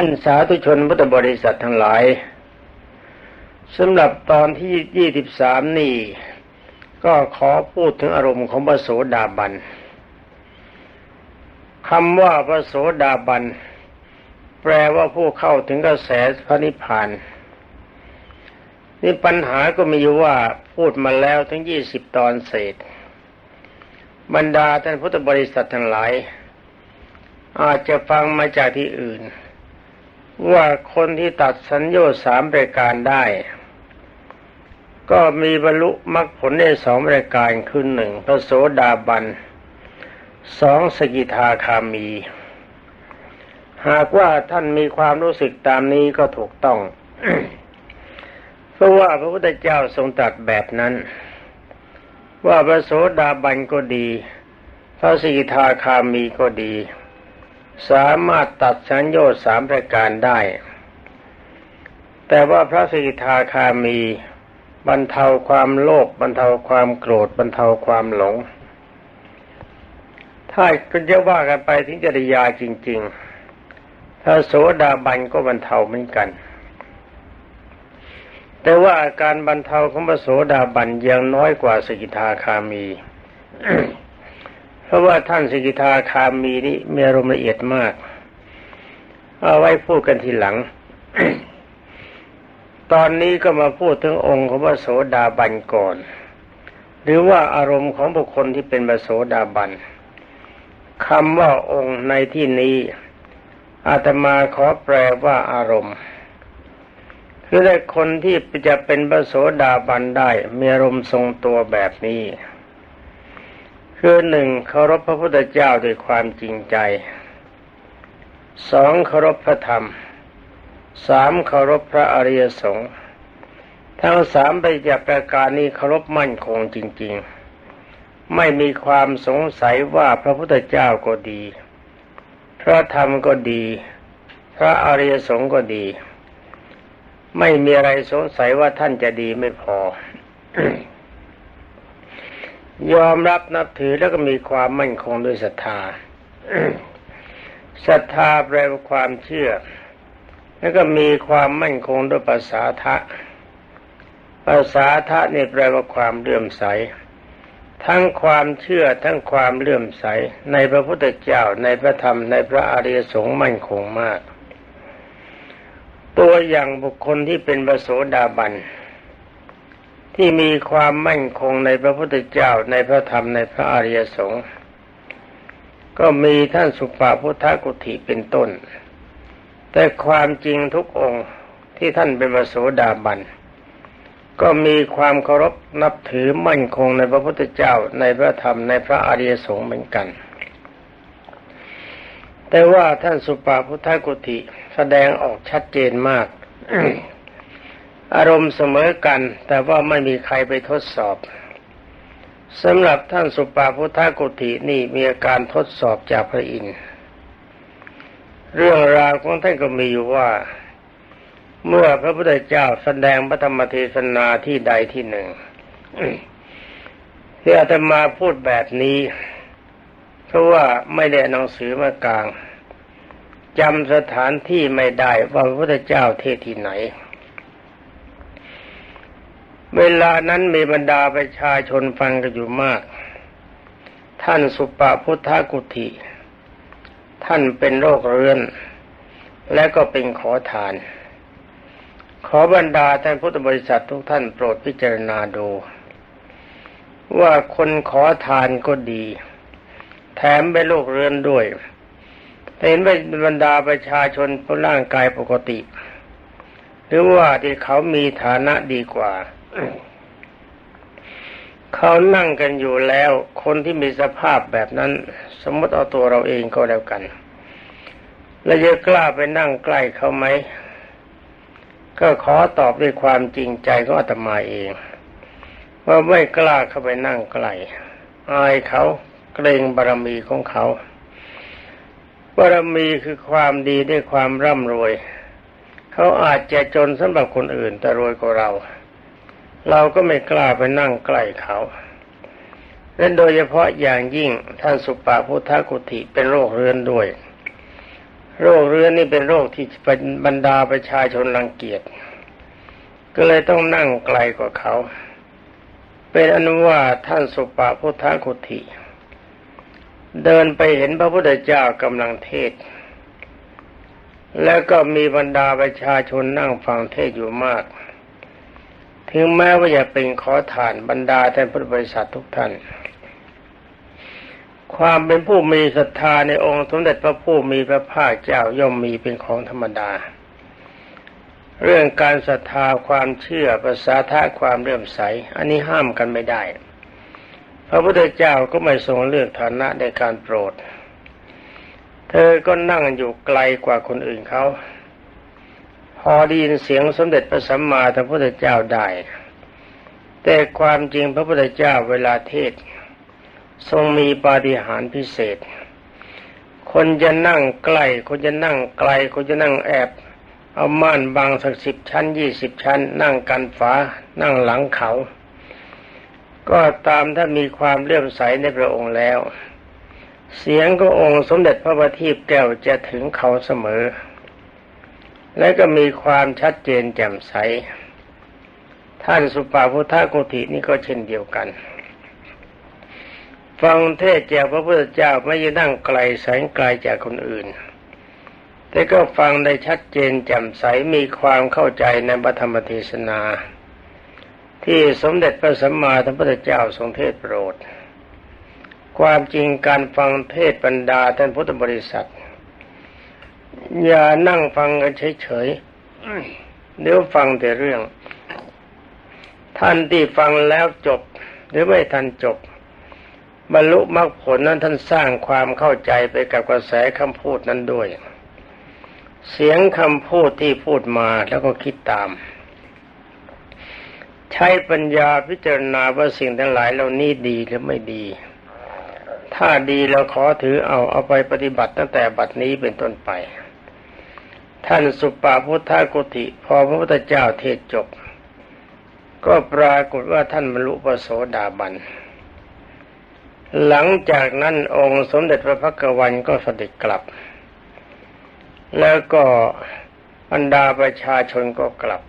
ท่านสาธุชนพุทธบริษัททั้งหลายสำหรับตอนที่ยี่สิบสามนี่ ก็ขอพูดถึงอารมณ์ของพระโสดาบันคำว่าพระโสดาบัน แปลว่าผู้เข้าถึงกระแสพระนิพพาน นี่ปัญหาก็มีอยู่ว่าพูดมาแล้วทั้งยี่สิบตอนเศษ บรรดาท่านพุทธบริษัททั้งหลาย อาจจะฟังมาจากที่อื่น ว่าคนที่ตัดสัญญาสามรายการได้ ก็มีบรรลุมรรคผลได้สองรายการคือหนึ่งพระโสดาบันสองสกิทาคามี หากว่าท่านมีความรู้สึกตามนี้ก็ถูกต้อง เพราะว่าพระพุทธเจ้าทรงตรัสแบบนั้น ว่าพระโสดาบันก็ดี พระสกิทาคามีก็ดี สามารถตัดสัญญาสามประการได้ แต่ว่าพระสกิทาคามีบรรเทาความโลภบรรเทาความโกรธบรรเทาความหลง ถ้าก็จะว่ากันไปถึงจริยาจริง ๆ ถ้าโสดาบันก็บรรเทาเหมือนกัน แต่ว่าอาการบรรเทาของพระโสดาบันยังน้อยกว่าสกิทาคามี เพราะว่าท่านสกิทาคามีนี่มีอารมณ์ละเอียดมาก เอาไว้พูดกันทีหลัง ตอนนี้ก็มาพูดถึงองค์ของพระโสดาบันก่อน หรือว่าอารมณ์ของบุคคลที่เป็นพระโสดาบันคำว่าองค์ในที่นี้อาตมาขอแปลว่าอารมณ์คือได้คนที่จะเป็นพระโสดาบันได้มีอารมณ์ทรงตัวแบบนี้ คือหนึ่งเคารพพระพุทธเจ้าด้วยความจริงใจสองเคารพพระธรรมสามเคารพพระอริยสงฆ์ทั้งสามไปจากประการนี้เคารพมั่นคงจริง ๆ ไม่มีความสงสัยว่าพระพุทธเจ้าก็ดี พระธรรมก็ดี พระอริยสงฆ์ก็ดี ไม่มีอะไรสงสัยว่าท่านจะดีไม่พอ ยอมรับนับถือแล้วก็มีความมั่นคงด้วยศรัทธาศรัทธาแปลว่าความเชื่อ แล้วก็มีความมั่นคงด้วยภาษาทะภาษาทะนี่แปลว่าความเลื่อมใส ทั้งความเชื่อทั้งความเลื่อมใส ในพระพุทธเจ้าในพระธรรมในพระอริยสงฆ์มั่นคงมาก ตัวอย่างบุคคลที่เป็นพระโสดาบัน ที่มีความมั่นคงในพระพุทธเจ้าในพระธรรมในพระอริยสงฆ์ก็มีท่านสุปาพุทธกุฏิเป็นต้น แต่ความจริงทุกองค์ที่ท่านเป็นพระโสดาบัน ก็มีความเคารพนับถือมั่นคงในพระพุทธเจ้าในพระธรรมในพระอริยสงฆ์เหมือนกัน แต่ว่าท่านสุปาพุทธกุติแสดงออกชัดเจนมาก อารมณ์เสมอกัน แต่ว่าไม่มีใครไปทดสอบสำหรับท่านสุปาพุทธกุตินี่มีอาการทดสอบจากพระอินทร์เรื่องราวของท่านก็มีอยู่ว่า เมื่อพระพุทธเจ้าแสดงพระธรรมเทศนาที่ใดที่หนึ่งที่อาตมาพูดแบบนี้ เพราะว่าไม่ได้หนังสือมากลางจำสถานที่ไม่ได้ว่าพระพุทธเจ้าเทศที่ไหน เวลานั้นมีบรรดาประชาชนฟังกันอยู่มาก ท่านสุปาพุทธกุฏิท่านเป็นโรคเรื้อน และก็เป็นขอทาน ขอบรรดาท่านพุทธบริษัททุกท่านโปรดพิจารณาดู ว่าคนขอทานก็ดี แถมเป็นโรคเรื้อนด้วยเห็นเป็นบรรดาประชาชนผู้ร่างกายปกติ หรือว่าที่เขามีฐานะดีกว่า เขานั่งกันอยู่แล้ว คนที่มีสภาพแบบนั้น สมมติเอาตัวเราเองก็แล้วกัน แล้วจะกล้าไปนั่งใกล้เขาไหม ก็ขอตอบด้วยความจริงใจก็อาตมาเอง ว่าไม่กล้าเข้าไปนั่งใกล้อายเขาเกรงบารมีของเขาบารมีคือความดีด้วยความร่ำรวย เขาอาจจะจนสำหรับคนอื่นแต่รวยกว่าเรา เราก็ไม่กล้าไปนั่งใกล้เขาและโดยเฉพาะอย่างยิ่งท่านสุปาพุทธกุติเป็นโรคเรื้อนด้วย โรคเรื้อนนี่เป็นโรคที่บรรดาประชาชนรังเกียจก็เลยต้องนั่งไกลกว่าเขา เป็นอนุว่าท่านสุปาพุทธคุติเดินไปเห็นพระพุทธเจ้ากำลังเทศ แล้วก็มีบรรดาประชาชนนั่งฟังเทศอยู่มาก ถึงแม้ว่าจะเป็นขอทานบรรดาท่านพุทธบริษัททุกท่าน ความเป็นผู้มีศรัทธาในองค์สมเด็จพระผู้มีพระภาคเจ้าย่อมมีเป็นของธรรมดา เรื่องการศรัทธาความเชื่อภาษาท่าความเลื่อมใส อันนี้ห้ามกันไม่ได้ พระพุทธเจ้าก็ไม่ทรงเลือกฐานะในการโปรด เธอก็นั่งอยู่ไกลกว่าคนอื่นเขา พอได้ยินเสียงสมเด็จพระสัมมาสัมพุทธเจ้าได้ แต่ความจริงพระพุทธเจ้าเวลาเทศ ทรงมีปาฏิหาริย์พิเศษ คนจะนั่งใกล้คนจะนั่งไกลคนจะนั่งแอบเอาม่านบางสักสิบชั้นยี่สิบชั้น นั่งกันฝานั่งหลังเขา ก็ตามถ้ามีความเลื่อมใสในพระองค์แล้ว เสียงก็องค์สมเด็จพระบัณฑิตแก้วจะถึงเขาเสมอ และก็มีความชัดเจนแจ่มใส ท่านสุปาพุทธกุฏินี่ก็เช่นเดียวกัน ฟังเทศจากพระพุทธเจ้าไม่ยืนั่งไกลแสงไกลจากคนอื่น แต่ก็ฟังได้ชัดเจนแจ่มใสมีความเข้าใจในพระธรรมเทศนา ที่สมเด็จพระสัมมาสัมพุทธเจ้าทรงเทศโปรด ความจริงการฟังเทศบรรดาท่านพุทธบริษัท อย่านั่งฟังกันเฉยๆเดี๋ยวฟังแต่เรื่อง ท่านที่ฟังแล้วจบ หรือไม่ทันจบบรรลุมรรคผลนั้นท่านสร้างความเข้าใจไปกับกระแสคำพูดนั้นด้วย เสียงคำพูดที่พูดมาแล้วก็คิดตาม ใช้ปัญญาพิจารณาว่าสิ่งทั้งหลายเหล่านี้ดีหรือไม่ดี ถ้าดีเราขอถือเอาเอาไปปฏิบัติตั้งแต่บัดนี้เป็นต้นไป ท่านสุปาพุทธกุติพอพระพุทธเจ้าเทศจบ ก็ปรากฏว่าท่านบรรลุปโสดาบัน หลังจากนั้นองค์สมเด็จพระพักวันก็เสด็จกลับ แล้วก็บรรดาประชาชนก็กลับ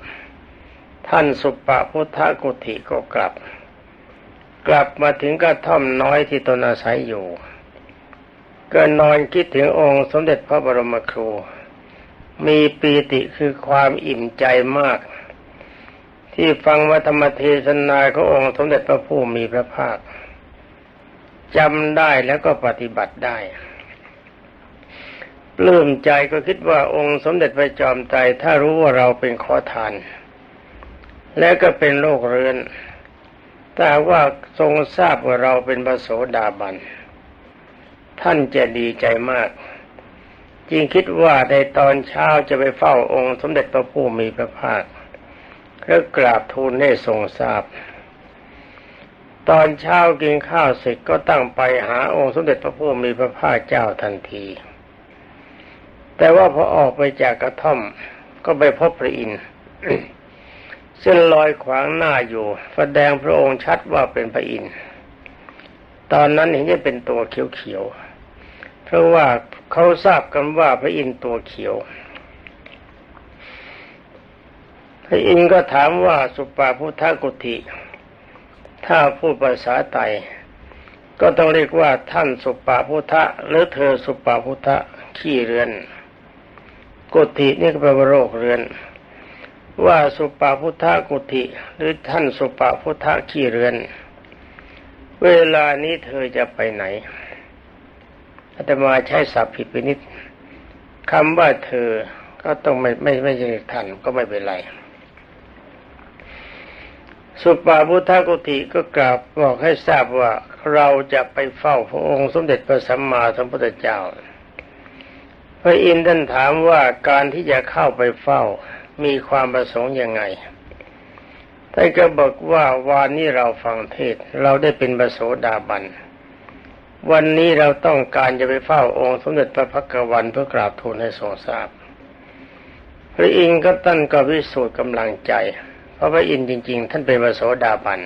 ท่านสุปาพุทธกุฏิก็กลับ กลับมาถึงกระท่อมน้อยที่ตนอาศัยอยู่ ก็นอนคิดถึงองค์สมเด็จพระบรมครู มีปีติคือความอิ่มใจมาก ที่ฟังว่าธรรมเทศนาขององค์สมเด็จพระผู้มีพระภาคจำได้แล้วก็ปฏิบัติได้ปลื้มใจก็คิดว่าองค์สมเด็จพระจอมไตรถ้ารู้ว่าเราเป็นขอทาน และก็เป็นโรคเรื้อนแต่ว่าทรงทราบว่าเราเป็นพระโสดาบัน ท่านจะดีใจมาก จริงคิดว่าในตอนเช้าจะไปเฝ้าองค์สมเด็จพระผู้มีพระภาคเพื่อกราบทูลให้ทรงทราบ ตอนเช้ากินข้าวเสร็จก็ตั้งไปหาองค์สมเด็จพระผู้มีพระภาคเจ้าทันที แต่ว่าพอออกไปจากกระท่อมก็ไปพบพระอินทร์ซึ่งลอยขวางหน้าอยู่แสดงพระองค์ชัดว่าเป็นพระอินทร์ตอนนั้นเห็นจะเป็นตัวเขียวๆ เพราะว่าเขาทราบกันว่าพระอินทร์ตัวเขียว พระอินทร์ก็ถามว่าสุปาพุทธกุติถ้าพูดภาษาไตก็ต้องเรียกว่าท่านสุปาพุทธะหรือเธอสุปาพุทธะขี้เรือนกุตินี่ก็แปลว่าโรคเรือน ว่าสุปาพุทธกุติหรือท่านสุปาพุทธขี้เรือน เวลานี้เธอจะไปไหน อาตมาใช้ศัพท์ผิดไปนิดคำว่าเธอก็ต้องไม่ไม่ไม่ใช่ท่านก็ไม่เป็นไร สุปาพุทธกุติก็กราบบอกให้ทราบว่าเราจะไปเฝ้าพระองค์สมเด็จพระสัมมาสัมพุทธเจ้า พระอินทร์ท่านถามว่าการที่จะเข้าไปเฝ้ามีความประสงค์ยังไงท่านก็บอกว่าวันนี้เราฟังเทศเราได้เป็นประโสดาบัน วันนี้เราต้องการจะไปเฝ้าองค์สมเด็จพระพักวันเพื่อกราบทูลให้ทรงทราบ พระอินทร์ก็ตั้นก็วิสูจน์กำลังใจ เพราะพระอินทร์จริง ๆ ท่านเป็นประโสดาบัน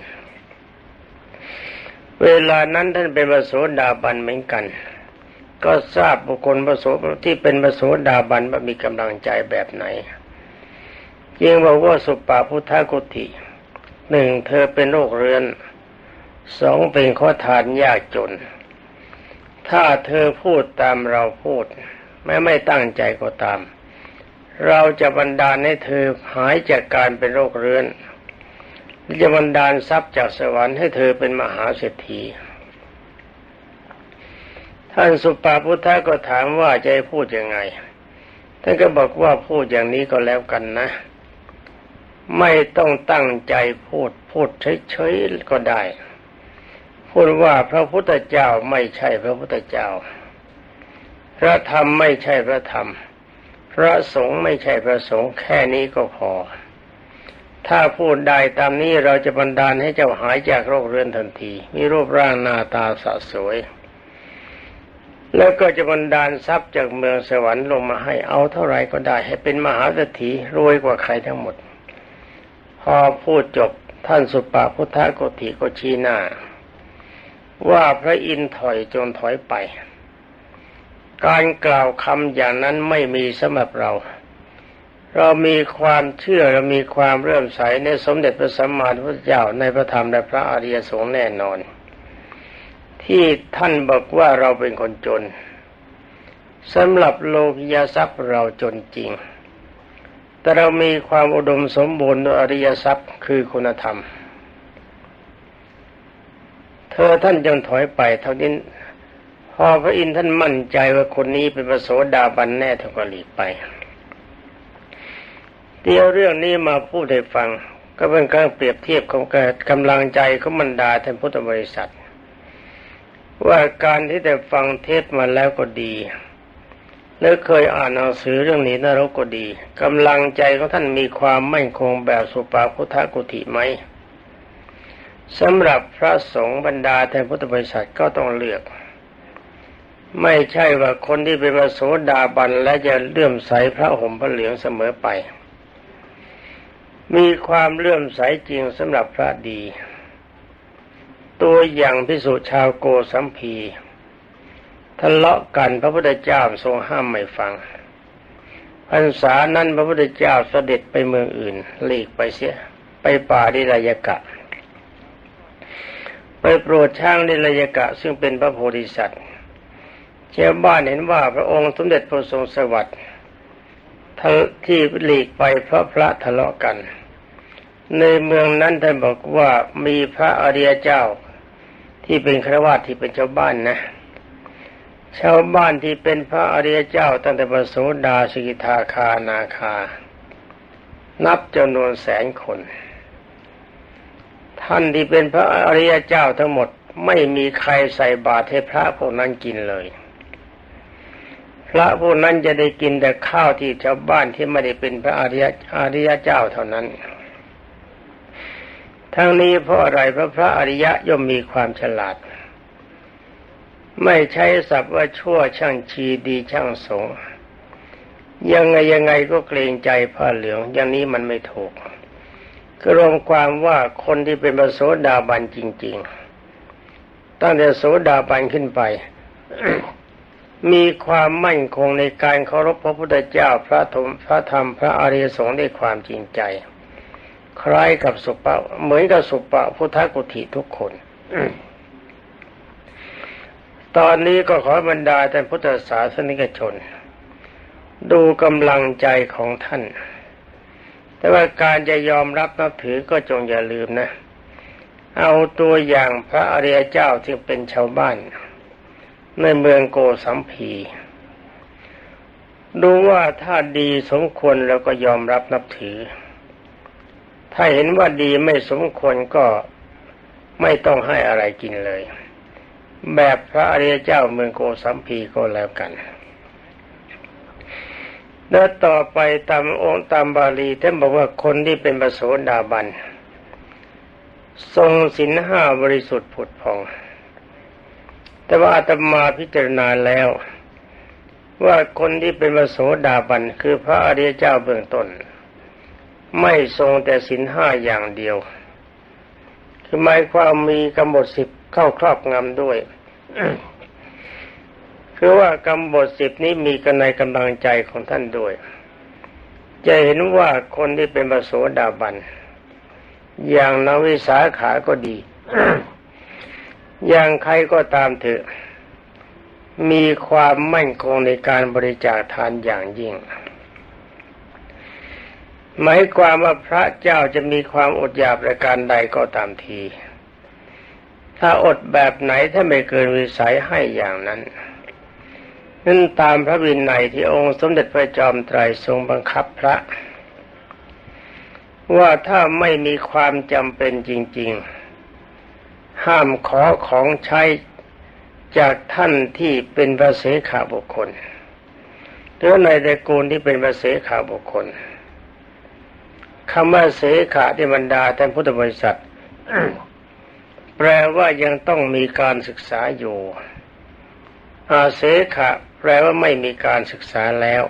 เวลานั้นท่านเป็นประโสดาบันเหมือนกัน ก็ทราบบุคคลประโสที่เป็นประโสดาบันว่ามีกำลังใจแบบไหนจึงบอกว่าสุปาพุทธกุติหนึ่งเธอเป็นโรคเรื้อนสองเป็นข้อทานยากจน ถ้าเธอพูดตามเราพูด แม้ไม่ตั้งใจก็ตาม เราจะบันดาลให้เธอหายจากการเป็นโรคเรื้อนจะบันดาลทรัพย์จากสวรรค์ให้เธอเป็นมหาเศรษฐีท่านสุปาพุทธะก็ถามว่าจะพูดยังไงท่านก็บอกว่าพูดอย่างนี้ก็แล้วกันนะ ไม่ต้องตั้งใจพูดพูดเฉยๆก็ได้ พูดว่าพระพุทธเจ้าไม่ใช่พระพุทธเจ้า พระธรรมไม่ใช่พระธรรม พระสงฆ์ไม่ใช่พระสงฆ์แค่นี้ก็พอ ถ้าพูดได้ตามนี้เราจะบันดาลให้เจ้าหายจากโรคเรื้อนทันที มีรูปร่างหน้าตาสะสวย แล้วก็จะบันดาลทรัพย์จากเมืองสวรรค์ลงมาให้เอาเท่าไรก็ได้ให้เป็นมหาเศรษฐีรวยกว่าใครทั้งหมด พอพูดจบท่านสุปาพุทธโกติก็ชี้หน้า ว่าพระอินทถอยจนถอยไป การกล่าวคำอย่างนั้นไม่มีสำหรับเรา เรามีความเชื่อเรามีความเรื่มใสในสมเด็จพระสัมมาสัมพุทธเจ้าในพระธรรมและพระอริยสงฆ์แน่นอน ที่ท่านบอกว่าเราเป็นคนจนสำหรับโลกิยทรัพย์เราจนจริง แต่เรามีความอุดมสมบูรณ์ด้วยอริยทรัพย์คือคุณธรรม เธอท่านจงถอยไปเท่านี้พอพระอินทร์ท่านมั่นใจว่าคนนี้เป็นพระโสดาบันแน่ท่านก็หลีกไปเดี๋ยวเรื่องนี้มาพูดให้ฟัง ก็เป็นการเปรียบเทียบของกกำลังใจของบรรดาท่านพุทธบริษัท ว่าการที่ได้ฟังเทศมาแล้วก็ดีและเคยอ่านหนังสือเรื่องนี้นรกก็ดีกำลังใจของท่านมีความมั่นคงแบบสุปาพุทธกุติไหม สำหรับพระสงฆ์บรรดาแทนพุทธบริษัทก็ต้องเลือก ไม่ใช่ว่าคนที่เป็นพระโสดาบันและจะเลื่อมใสพระห่มพระเหลืองเสมอไป มีความเลื่อมใสจริงสำหรับพระดี ตัวอย่างพิสุชาวโกสัมพีทะเลาะกันพระพุทธเจ้าทรงห้ามไม่ฟังพรรษานั้นพระพุทธเจ้าเสด็จไปเมืองอื่นหลีกไปเสียไปป่าดิรายกะ ไปโปรดช่างดิรายกะ ซึ่งเป็นพระโพธิสัตว์ชาวบ้านเห็นว่าพระองค์สมเด็จพระทรงสวัสดิ์ที่หลีกไปเพราะพระทะเลาะกัน ในเมืองนั้นท่านบอกว่ามีพระอริยเจ้าที่เป็นครวาที่เป็นชาวบ้านนะ ชาวบ้านที่เป็นพระอริยเจ้าตั้งแต่ปโสดาสกิทาคานาคา นับจำนวนแสนคน ท่านที่เป็นพระอริยเจ้าทั้งหมดไม่มีใครใส่บาตรให้พระพวกนั้นกินเลย พระพวกนั้นจะได้กินแต่ข้าวที่ชาวบ้านที่ไม่ได้เป็นพระอริยอริยเจ้าเท่านั้น ทั้งนี้เพราะอะไรพระพระอริยะย่อมมีความฉลาด ไม่ใช้ศัพท์ว่าชั่วช่างชีดีช่างสงยังไงยังไงก็เกรงใจผ้าเหลืองอย่างนี้มันไม่ถูก ก็รวมความว่าคนที่เป็นพระโสดาบันจริง ๆ ตั้งแต่โสดาบันขึ้นไป มีความมั่นคงในการเคารพพระพุทธเจ้าพระธรรมพระธรรมพระอริยสงฆ์ด้วยความจริงใจ คล้ายกับสุปะเหมือนกับสุปะพุทธกุฏิทุกคนตอนนี้ก็ขอบรรดาท่านพุทธศาสนิกชน ดูกำลังใจของท่าน แต่ว่าการจะยอมรับนับถือก็จงอย่าลืมนะ เอาตัวอย่างพระอริยเจ้าที่เป็นชาวบ้าน ในเมืองโกสัมพีดูว่าถ้าดีสมควรแล้วก็ยอมรับนับถือ ถ้าเห็นว่าดีไม่สมควรก็ไม่ต้องให้อะไรกินเลย แบบพระอริยเจ้าเมืองโกสัมพีก็แล้วกัน แล้วต่อไปตามองค์ตามบาลีท่านบอกว่าคนที่เป็นประโสดาบัน ทรงสินห้าบริสุทธิ์ผุดพอง แต่ว่าอาตมาพิจารณาแล้ว ว่าคนที่เป็นประโสดาบันคือพระอริยเจ้าเบื้องต้น ไม่ทรงแต่สินห้าอย่างเดียว คือหมายความมีกำหนดสิบเข้าครอบงำด้วย คือว่ากำบทสิบนี้มีกันในกำลังใจของท่านด้วย จะเห็นว่าคนที่เป็นพระโสดาบัน อย่างนวิสาขาก็ดี อย่างใครก็ตามเถอะ มีความมั่นคงในการบริจาคทานอย่างยิ่งหมายความว่าพระเจ้าจะมีความอดอยากประการใดก็ตามที ถ้าอดแบบไหนถ้าไม่เกินวิสัยให้อย่างนั้น นั่นตามพระวินัยที่องค์สมเด็จพระจอมไตรทรงบังคับพระ ว่าถ้าไม่มีความจำเป็นจริง ๆ ห้ามขอของใช้จากท่านที่เป็นพระเสขาบุคคลหรือในตระกูลที่เป็นพระเสขาบุคคลคำว่าเสขาที่บรรดาท่านพุทธบริษัท แปลว่ายังต้องมีการศึกษาอยู่อาเสขะ แปลว่าไม่มีการศึกษาแล้ว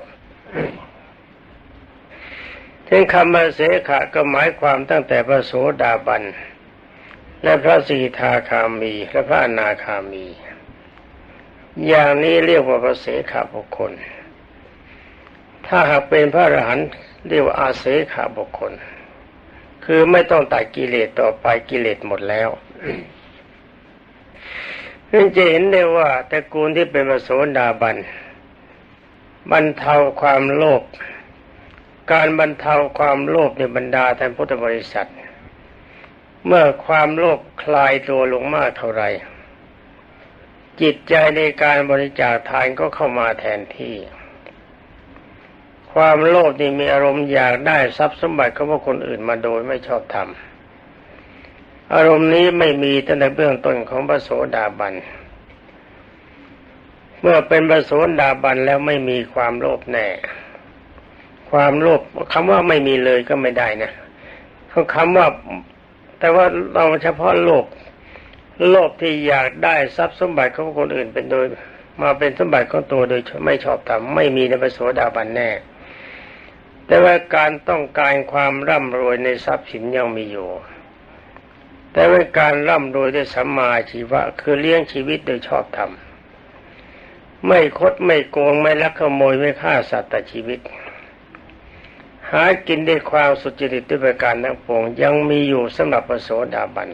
ถึงคำว่าเสขะก็หมายความตั้งแต่พระโสดาบัน และพระสีทาคามีและพระอนาคามี อย่างนี้เรียกว่าพระเสขะบุคคล ถ้าหากเป็นพระอรหันต์เรียกว่าอาเสขะบุคคล คือไม่ต้องตัดกิเลสต่อไปกิเลสหมดแล้ว นั่นจะเห็นได้ว่าตระกูลที่เป็นมโสดาบันบรรเทาความโลภการบรรเทาความโลภในบรรดาท่านพุทธบริษัท เมื่อความโลภคลายตัวลงมากเท่าไรจิตใจในการบริจาคทานก็เข้ามาแทนที่ ความโลภนี่มีอารมณ์อยากได้ทรัพย์สมบัติของคนอื่นมาโดยไม่ชอบธรรม อารมณ์นี้ไม่มีตั้งแต่เบื้องต้นของพระโสดาบัน เมื่อเป็นพระโสดาบันแล้วไม่มีความโลภแน่ ความโลภคำว่าไม่มีเลยก็ไม่ได้นะเขาคำว่า แต่ว่าเราเฉพาะโลภโลภที่อยากได้ทรัพย์สมบัติของคนอื่นเป็นโดย มาเป็นสมบัติของตัวโดยไม่ชอบธรรมไม่มีในพระโสดาบันแน่ แต่ว่าการต้องการความร่ำรวยในทรัพย์สินยังมีอยู่ แต่เป็นการร่ำรวยด้วยสัมมาชีวะ คือเลี้ยงชีวิตโดยชอบธรรม ไม่คดไม่โกงไม่ลักขโมยไม่ฆ่าสัตว์แต่ชีวิต หากินด้วยความสุจริตด้วยประการทั้งปวงยังมีอยู่สำหรับพระโสดาบัน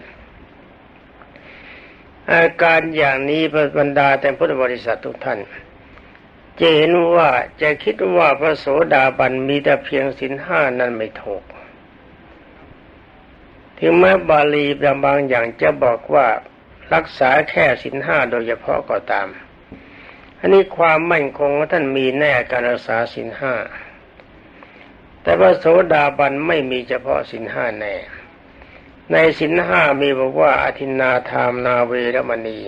อาการอย่างนี้บรรดาแต่พุทธบริษัททุกท่านจะเห็นว่าจะคิดว่าพระโสดาบันมีแต่เพียงสินห้านั้นไม่ถูก ถึงแม้บาลีบางอย่างจะบอกว่ารักษาแค่สินห้าโดยเฉพาะก็ตาม อันนี้ความมั่นคงท่านมีแน่การรักษาสินห้า แต่พระโสดาบันไม่มีเฉพาะสินห้าแน่ ในสินห้ามีบอกว่าอธินาทามนาเวรมณี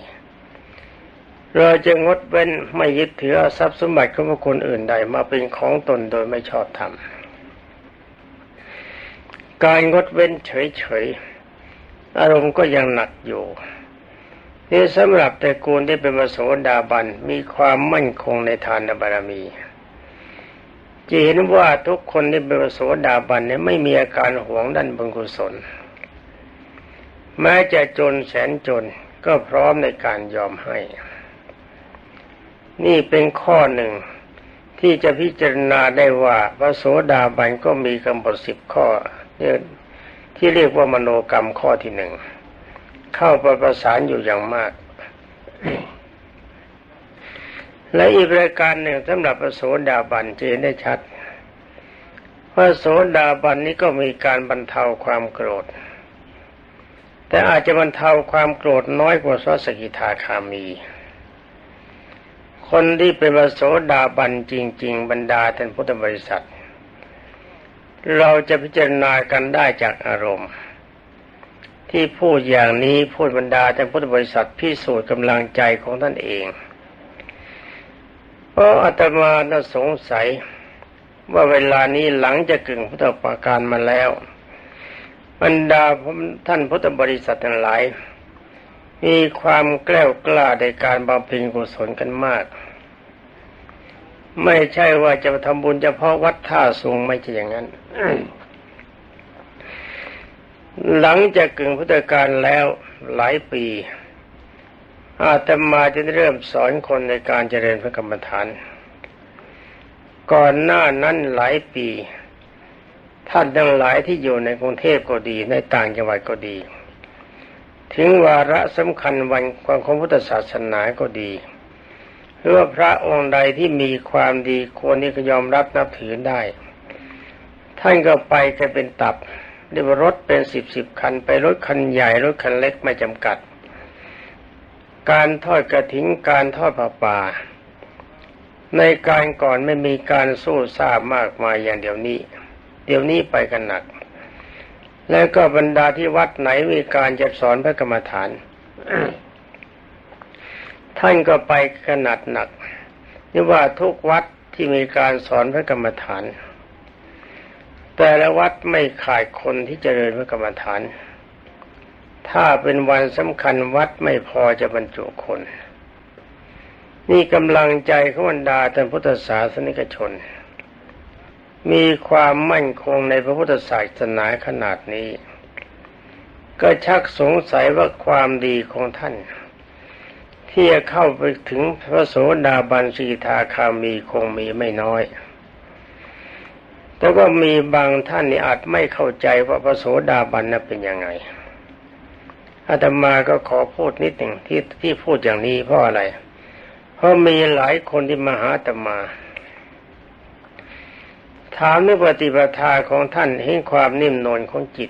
เราจะงดเว้นไม่ยึดถือทรัพย์สมบัติของคนอื่นใดมาเป็นของตนโดยไม่ชอบธรรม การงดเว้นเฉยๆอารมณ์ก็ยังหนักอยู่นี่สำหรับแต่กูลที่เป็นมโสดาบันมีความมั่นคงในทานบารมีจะเห็นว่าทุกคนที่เป็นมโสดาบันเนี่ยไม่มีอาการหวงด้านบุญกุศล แม้จะจนแสนจนก็พร้อมในการยอมให้ นี่เป็นข้อหนึ่งที่จะพิจารณาได้ว่าพระโสดาบันก็มีกำหนดสิบข้อ ที่เรียกว่ามโนกรรมข้อที่หนึ่งเข้าประประสานอยู่อย่างมาก และอีกรายการหนึ่งสำหรับพระโสดาบันจะเห็นได้ชัดพระโสดาบันนี้ก็มีการบรรเทาความโกรธ แต่อาจจะบรรเทาความโกรธน้อยกว่าสสกิทาคามี คนที่เป็นพระโสดาบันจริง ๆ บรรดาท่านพุทธบริษัท เราจะพิจารณากันได้จากอารมณ์ ที่พูดอย่างนี้พูดบรรดาแต่พุทธบริษัทพิสูจน์กำลังใจของท่านเอง เพราะอาตมาน่าสงสัยว่าเวลานี้หลังจะกึ่งพุทธปาการมาแล้ว บรรดาท่านพุทธบริษัททั้งหลาย มีความแกล้วกล้าในการบำเพ็ญกุศลกันมาก ไม่ใช่ว่าจะทำบุญเฉพาะวัดท่าสูงไม่ใช่อย่างนั้น หลังจากกึ่งพุทธกาลแล้วหลายปี อาตมาจะเริ่มสอนคนในการเจริญพระกรรมฐาน ก่อนหน้านั้นหลายปี ท่านทั้งหลายที่อยู่ในกรุงเทพก็ดี ในต่างจังหวัดก็ดี ถึงวาระสำคัญวันความของพุทธศาสนาก็ดี หรือว่าพระองค์ใดที่มีความดีควรที่จะยอมรับนับถือได้ ท่านก็ไปกันเป็นตับเรียกว่ารถเป็นสิบสิบคัน ไปรถคันใหญ่รถคันเล็กไม่จำกัด การทอดกระถิ่นการทอดผ้าป่า ในการก่อนไม่มีการสู้ซาบมากมายอย่างเดี๋ยวนี้ เดี๋ยวนี้ไปกันหนัก แล้วก็บรรดาที่วัดไหนมีการจะสอนพระกรรมฐาน ท่านก็ไปขนาดหนักนี่ว่าทุกวัดที่มีการสอนพระกรรมฐาน แต่ละวัดไม่ขาดคนที่จเจริญพระกรรมฐาน ถ้าเป็นวันสำคัญวัดไม่พอจะบรรจุคน นี่กำลังใจของบรรดาท่านพุทธศาสนิกชน มีความมั่นคงในพระพุทธศาสนาขนาดนี้ ก็ชักสงสัยว่าความดีของท่าน ที่จะเข้าไปถึงพระโสดาบันสีทาคามีคงมีไม่น้อย แต่ก็มีบางท่านนี่อาจไม่เข้าใจว่าพระโสดาบันนั้นเป็นยังไงอาตมาก็ขอพูดนิดหนึ่งที่ที่พูดอย่างนี้เพราะอะไร เพราะมีหลายคนที่มาหาอาตมา ถามเรื่องปฏิปทาของท่านเห็นความนิ่มนวลของจิต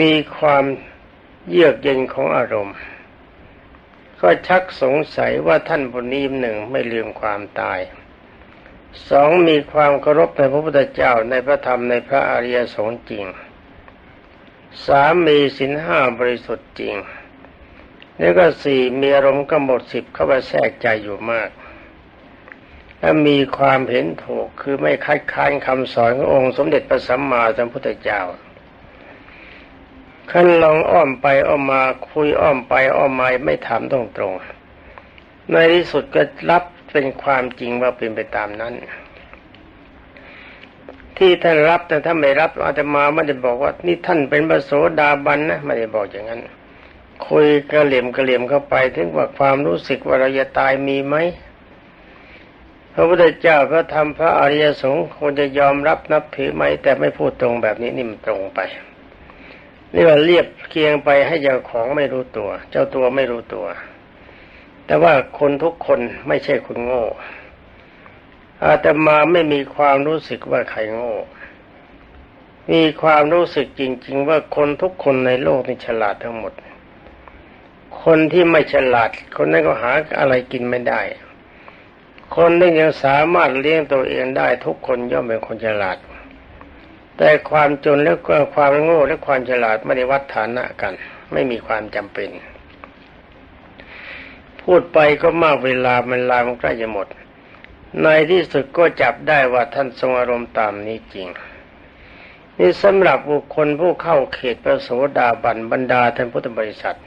มีความเยือกเย็นของอารมณ์ ก็ชักสงสัยว่าท่านผู้นี้หนึ่งไม่ลืมความตายสองมีความเคารพในพระพุทธเจ้าในพระธรรมในพระอริยสงฆ์จริงสามมีสินห้าบริสุทธิ์จริงแล้วก็สี่มีอารมณ์กำหนดสิบเข้าไปแทรกใจอยู่มากและมีความเห็นถูกคือไม่คัดค้านคำสอนขององค์สมเด็จพระสัมมาสัมพุทธเจ้า ขันลองอ้อมไปอ้อมมาคุยอ้อมไปอ้อมมาไม่ถามตรงตรงในที่สุดก็รับเป็นความจริงว่าเป็นไปตามนั้น ที่ท่านรับแต่ถ้าไม่รับอาตมาไม่ได้บอกว่า นี่ท่านเป็นพระโสดาบันนะไม่ได้บอกอย่างนั้น คุยกระเหลี่ยมกระเหลี่ยมเข้าไป ถึงว่าความรู้สึกว่าเราจะตายมีไหมพระพุทธเจ้าพระธรรมพระอริยสงฆ์ควรจะยอมรับนับถือไหมแต่ไม่พูดตรงแบบนี้นี่มันตรงไป นี่ว่าเรียบเคียงไปให้เจ้าของไม่รู้ตัว เจ้าตัวไม่รู้ตัว แต่ว่าคนทุกคนไม่ใช่คนโง่อาตมาไม่มีความรู้สึกว่าใครโง่ มีความรู้สึกจริง ๆ ว่าคนทุกคนในโลกนี่ฉลาดทั้งหมด คนที่ไม่ฉลาด คนนั้นก็หาอะไรกินไม่ได้ คนที่ยังสามารถเลี้ยงตัวเองได้ทุกคนย่อมเป็นคนฉลาด แต่ความจนและความโง่และความฉลาดไม่ได้วัดฐานะกัน ไม่มีความจำเป็น พูดไปก็มากเวลามันลามันใกล้จะหมด ในที่สุดก็จับได้ว่าท่านทรงอารมณ์ตามนี้จริง นี่สำหรับบุคคลผู้เข้าเขตพระโสดาบันบรรดาท่านพุทธบริษัท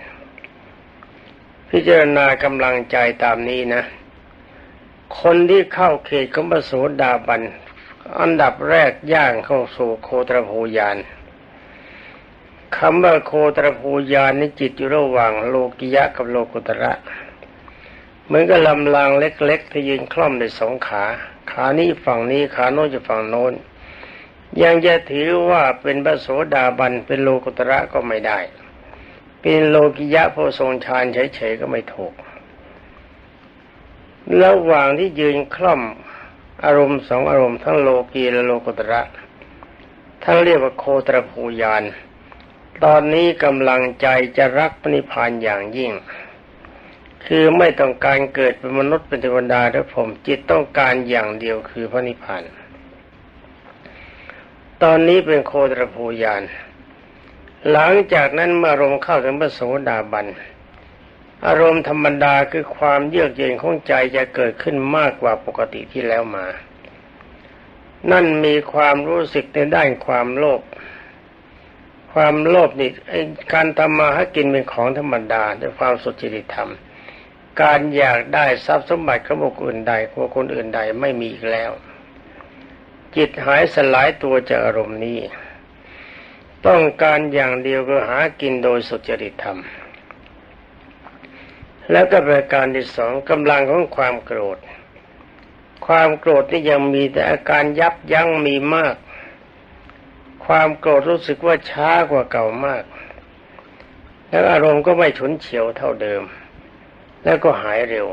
พิจารณากำลังใจตามนี้นะ คนที่เข้าเขตของพระโสดาบัน อันดับแรกย่างเข้าสู่โคตรภูยานคำว่าโคตรภูยานนี่จิตอยู่ระหว่างโลกิยะกับโลกุตระเหมือนกับลำลางเล็ก ๆ ที่ยืนคล่อมในสองขา ขานี้ฝั่งนี้ขาโน้นจะฝั่งโน้น ยังจะถือว่าเป็นพระโสดาบันเป็นโลกุตระก็ไม่ได้ เป็นโลกิยะโพทรงฌานเฉยๆก็ไม่ถูก ระหว่างที่ยืนคล่อม อารมณ์สองอารมณ์ทั้งโลกีและโลกุตระท่านเรียกว่าโคตรภูยาน ตอนนี้กำลังใจจะรักปณิพานอย่างยิ่ง คือไม่ต้องการเกิดเป็นมนุษย์เป็นเทวดาหรือผมจิตต้องการอย่างเดียวคือพระนิพพาน ตอนนี้เป็นโคตรภูยาน หลังจากนั้นเมื่อรมเข้าถึงพระโสดาบัน อารมณ์ธรรมดาคือความเยือกเย็นของใจจะเกิดขึ้นมากกว่าปกติที่แล้วมา นั่นมีความรู้สึกในด้านความโลภ ความโลภนี่การทำมาหากินเป็นของธรรมดาด้วยความสุจริตธรรม การอยากได้ทรัพย์สมบัติของบุคคลใดของคนอื่นใดไม่มีอีกแล้ว จิตหายสลายตัวจากอารมณ์นี้ ต้องการอย่างเดียวก็หากินโดยสุจริตธรรม แล้วก็ประการที่สองกำลังของความโกรธ ความโกรธนี่ยังมีแต่อาการยับยั้งมีมาก ความโกรธรู้สึกว่าช้ากว่าเก่ามาก แล้วอารมณ์ก็ไม่ฉุนเฉียวเท่าเดิม แล้วก็หายเร็ว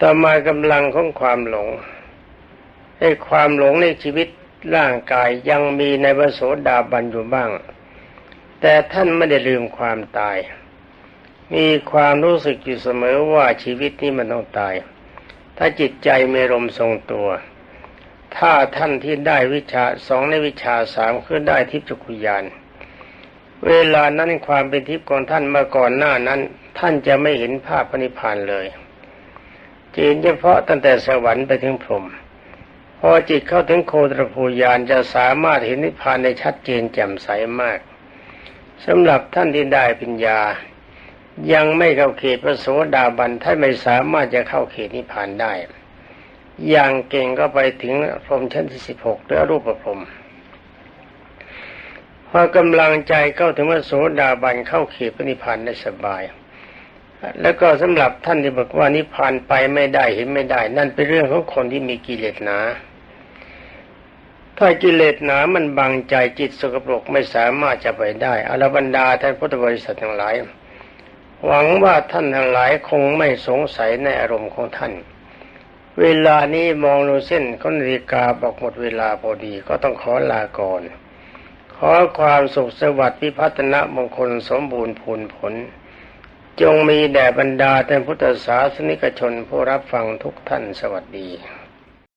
ต่อมากำลังของความหลงไอ้ความหลงในชีวิตร่างกายยังมีในวโสดาบันอยู่บ้าง แต่ท่านไม่ได้ลืมความตาย มีความรู้สึกอยู่เสมอว่าชีวิตนี้มันต้องตาย ถ้าจิตใจไมีลมทรงตัว ถ้าท่านที่ได้วิชาสองในวิชาสามคือได้ทิพย์จักรุยาน เวลานั้นความเป็นทิพย์ของท่านมื่อก่อนหน้านั้น ท่านจะไม่เห็นภาพพระนิพพานเลยจีนเฉพาะตั้งแต่สวรรค์ไปถึงพรหมพอจิตเข้าถึงโคตรภูยานจะสามารถเห็นนิพพานในชัดเจนแจ่มใสมากสำหรับท่านที่ได้ปัญญา ยังไม่เข้าเขตพระโสดาบันท่านไม่สามารถจะเข้าเขตนิพพานได้ อย่างเก่งก็ไปถึงพรมชั้นที่สิบหกหรือรูปพรมพอกำลังใจเข้าถึงพระโสดาบันเข้าเขตพระนิพพานได้สบาย แล้วก็สำหรับท่านที่บอกว่านิพพานไปไม่ได้เห็นไม่ได้ นั่นเป็นเรื่องของคนที่มีกิเลสหนาถ้ากิเลสหนามันบังใจจิตสกปรกไม่สามารถจะไปได้อรบรรดาท่านพุทธบริษัททั้งหลาย หวังว่าท่านทั้งหลายคงไม่สงสัยในอารมณ์ของท่าน เวลานี้มองดูเส้นกนาฬิกาบอกหมดเวลาพอดีก็ต้องขอลาก่อน ขอความสุขสวัสดิ์พิพัฒนมงคลสมบูรณ์ผลผล จงมีแด่บรรดาท่านพุทธศาสนิกชนผู้รับฟังทุกท่านสวัสดี